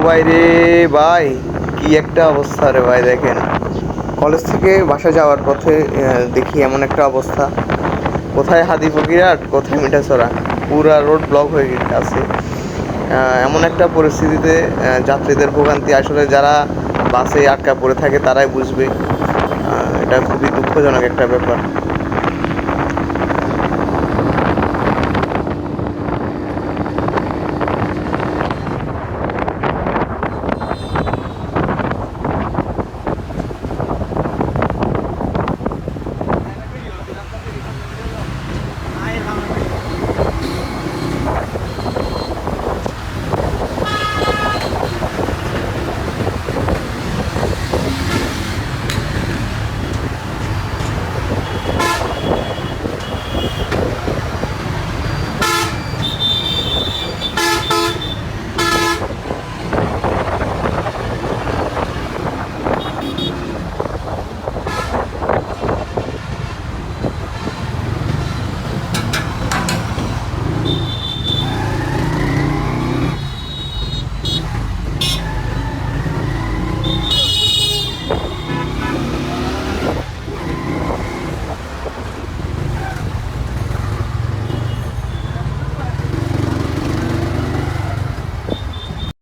ভাই রে, ভাই, কি একটা অবস্থা রে ভাই, দেখেন। কলেজ থেকে বাসা যাওয়ার পথে দেখি এমন একটা অবস্থা। কোথায় হাদি ফকিরাট কোথায় মিঠাছড়া পুরা রোড ব্লক হয়ে গে- আছে এমন একটা পরিস্থিতিতে যাত্রীদের ভোগান্তি। আসলে যারা বাসে আটকা পড়ে থাকে, তারাই বুঝবে। এটা খুবই দুঃখজনক একটা ব্যাপার।